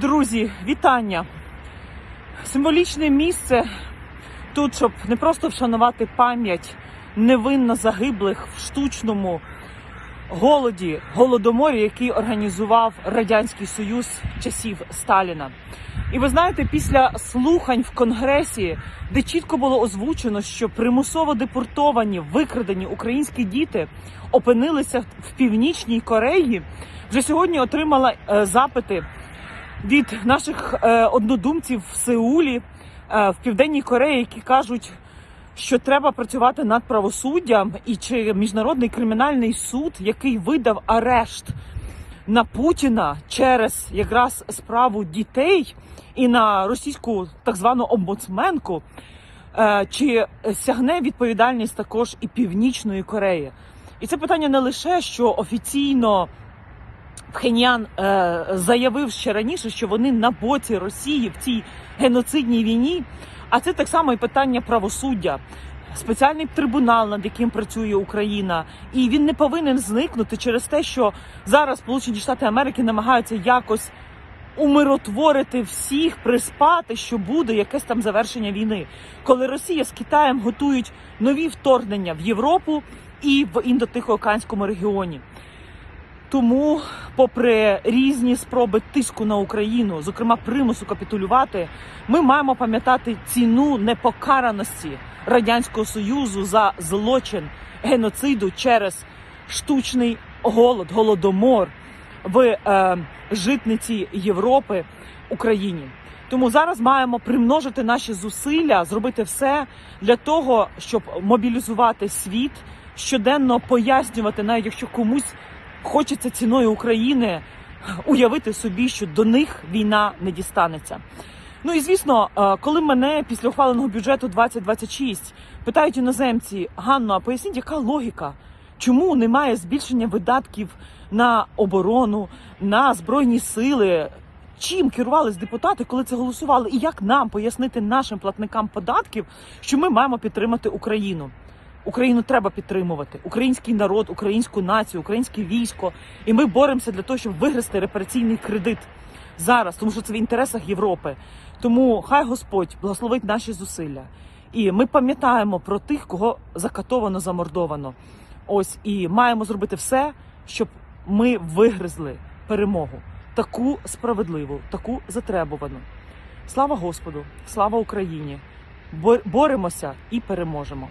Друзі, вітання! Символічне місце тут, щоб не просто вшанувати пам'ять невинно загиблих в штучному голоді, голодоморі, який організував Радянський Союз часів Сталіна. І ви знаєте, після слухань в Конгресі, де чітко було озвучено, що примусово депортовані, викрадені українські діти опинилися в Північній Кореї, вже сьогодні отримала е, запити від наших е, однодумців в Сеулі, е, в Південній Кореї, які кажуть, що треба працювати над правосуддям, і чи міжнародний кримінальний суд, який видав арешт на Путіна через якраз справу дітей і на російську так звану омбудсменку, е, чи сягне відповідальність також і Північної Кореї? І це питання не лише що офіційно. Пхеньян е, заявив ще раніше, що вони на боці Росії в цій геноцидній війні. А це так само і питання правосуддя, спеціальний трибунал, над яким працює Україна, і він не повинен зникнути через те, що зараз Сполучені Штати Америки намагаються якось умиротворити всіх, приспати, що буде якесь там завершення війни, коли Росія з Китаєм готують нові вторгнення в Європу і в індотихоокеанському регіоні. Тому, попри різні спроби тиску на Україну, зокрема примусу капітулювати, ми маємо пам'ятати ціну непокараності радянського союзу за злочин геноциду через штучний голод, голодомор в е, житниці Європи Україні. Тому зараз маємо примножити наші зусилля, зробити все для того, щоб мобілізувати світ, щоденно пояснювати, навіть якщо комусь хочеться ціною України уявити собі, що до них війна не дістанеться. Ну і звісно, е, коли мене після ухваленого бюджету 2026 питають іноземці, Ганно, а поясніть, яка логіка? Чому немає збільшення видатків на оборону, на збройні сили? Чим керувались депутати, коли це голосували? І як нам пояснити нашим платникам податків, що ми маємо підтримати Україну? Україну треба підтримувати, український народ, українську націю, українське військо. І ми боремося для того, щоб виграти репараційний кредит зараз, тому що це в інтересах Європи. Тому хай Господь благословить наші зусилля. І ми пам'ятаємо про тих, кого закатовано, замордовано. Ось і маємо зробити все, щоб ми вигризли перемогу, таку справедливу, таку затребувану. Слава Господу, слава Україні! Бо- Боремося і переможемо.